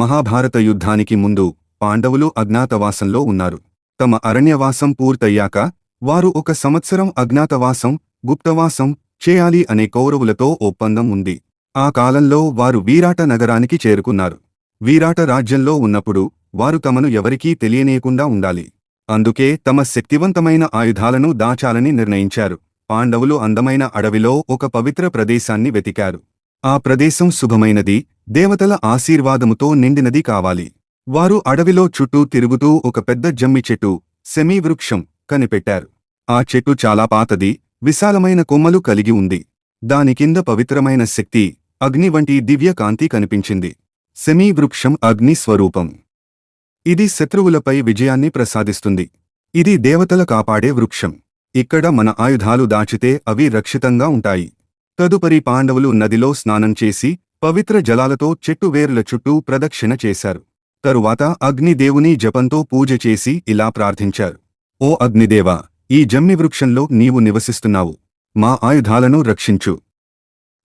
మహాభారత యుద్ధానికి ముందు పాండవులు అజ్ఞాతవాసంలో ఉన్నారు. తమ అరణ్యవాసం పూర్తయ్యాక వారు ఒక సంవత్సరం అజ్ఞాతవాసం గుప్తవాసం చేయాలి అనే కౌరవులతో ఒప్పందం ఉంది. ఆ కాలంలో వారు వీరాట నగరానికి చేరుకున్నారు. వీరాట రాజ్యంలో ఉన్నప్పుడు వారు తమను ఎవరికీ తెలియనీయకుండా ఉండాలి. అందుకే తమ శక్తివంతమైన ఆయుధాలను దాచాలని నిర్ణయించారు. పాండవులు అందమైన అడవిలో ఒక పవిత్ర ప్రదేశాన్ని వెతికారు. ఆ ప్రదేశం శుభమైనది దేవతల ఆశీర్వాదముతో నిండినది కావాలి. వారు అడవిలో చుట్టూ తిరుగుతూ ఒక పెద్ద జమ్మి చెట్టు సెమీ వృక్షం కనిపెట్టారు. ఆ చెట్టు చాలా పాతది విశాలమైన కొమ్మలు కలిగి ఉంది. దాని కింద పవిత్రమైన శక్తి అగ్ని వంటి దివ్య కాంతి కనిపించింది. సెమీ వృక్షం అగ్ని స్వరూపం. ఇది శత్రువులపై విజయాన్ని ప్రసాదిస్తుంది. ఇది దేవతల కాపాడే వృక్షం. ఇక్కడ మన ఆయుధాలు దాచితే అవి రక్షితంగా ఉంటాయి. తదుపరి పాండవులు నదిలో స్నానం చేసి పవిత్ర జలాలతో చెట్టు వేరుల చుట్టూ ప్రదక్షిణ చేశారు. తరువాత అగ్నిదేవుని జపంతో పూజ చేసి ఇలా ప్రార్థించారు. ఓ అగ్నిదేవా ఈ జమ్మి వృక్షంలో నీవు నివసిస్తున్నావు. మా ఆయుధాలను రక్షించు.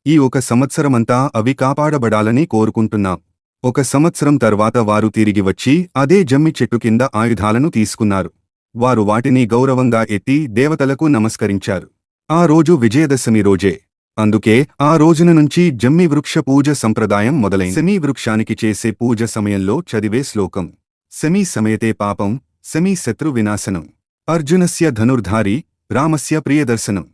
ఈ ఒక సంవత్సరమంతా అవి కాపాడబడాలని కోరుకుంటున్నాం. ఒక సంవత్సరం తర్వాత వారు తిరిగి వచ్చి అదే జమ్మి చెట్టు కింద ఆయుధాలను తీసుకున్నారు. వారు వాటిని గౌరవంగా ఎత్తి దేవతలకు నమస్కరించారు. ఆ రోజు విజయదశమి రోజే. అందుకే ఆ రోజున నుంచి జమ్మి వృక్ష పూజ సంప్రదాయం మొదలైంది. సెమీ వృక్షానికి చేసే పూజ సమయంలో చదివే శ్లోకం. సెమీ సమయతే పాపం సెమీ శత్రు వినాశనం. అర్జునస్య ధనుర్ధారి రామస్య ప్రియదర్శనం.